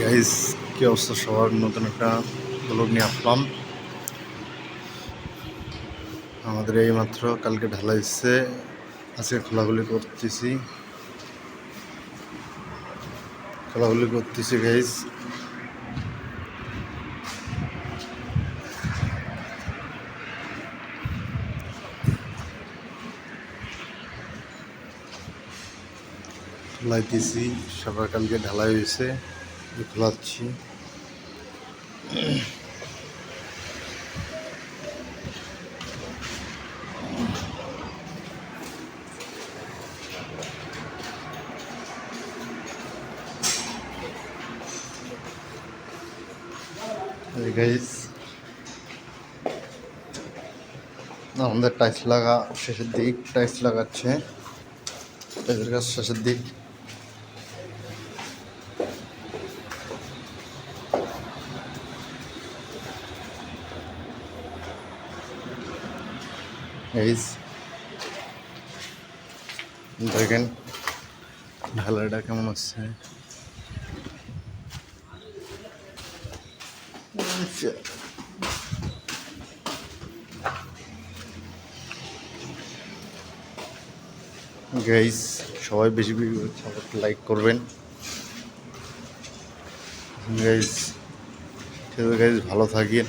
Guys কি অবস্থা? সবার নতুন একটা ব্লগ নিয়ে আসলাম। আমাদের এই মাত্র কালকে ঢালা ঢালাইছে আজকে খোলাখুলি করতেছি। খোলাখুলি করতেছি গাইস খোলাইতেছি সবার কালকে ঢালাই হয়েছে। খোলাচ্ছি গাইস আমাদের টাইলস লাগা শেষের দিক টাইলস লাগাচ্ছে। টাইলসের কাজ শেষের দিক। গাইস দেখেন, ঢালাইটা কেমন আচ্ছা গাইস সবাই বেশি বেশি লাইক করবেন। গাইস ঠিক গাইস ভালো থাকেন।